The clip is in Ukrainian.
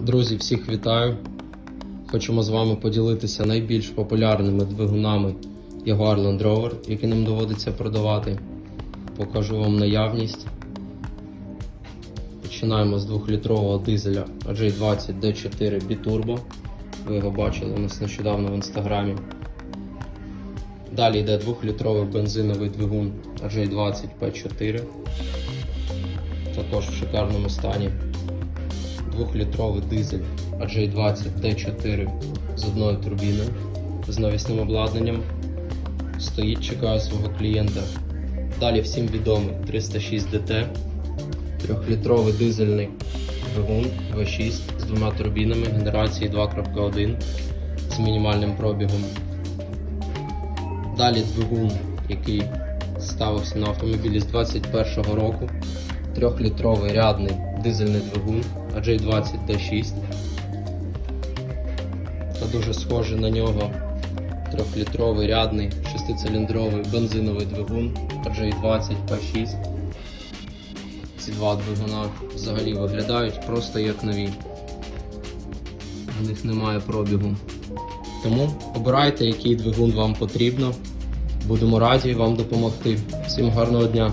Друзі, всіх вітаю! Хочемо з вами поділитися найбільш популярними двигунами Jaguar Land Rover, які нам доводиться продавати. Покажу вам наявність. Починаємо з 2-літрового дизеля J20 D4 Biturbo. Ви його бачили у нас нещодавно в інстаграмі. Далі йде 2-літровий бензиновий двигун J20 P4. Також в шикарному стані. 2-літровий дизель AJ20 T4 з одною турбіною з навісним обладнанням. Стоїть, чекає свого клієнта. Далі всім відомий 306 DT, 3-літровий дизельний двигун V6 з двома турбінами генерації 2.1 з мінімальним пробігом. Далі двигун, який ставився на автомобілі з 2021 року. 3-літровий рядний дизельний двигун AJ20 D6 та дуже схожий на нього 3-літровий рядний 6-циліндровий бензиновий двигун AJ20 P6. Ці два двигуна взагалі виглядають просто як нові. У них немає пробігу. Тому обирайте, який двигун вам потрібно. Будемо раді вам допомогти. Всім гарного дня!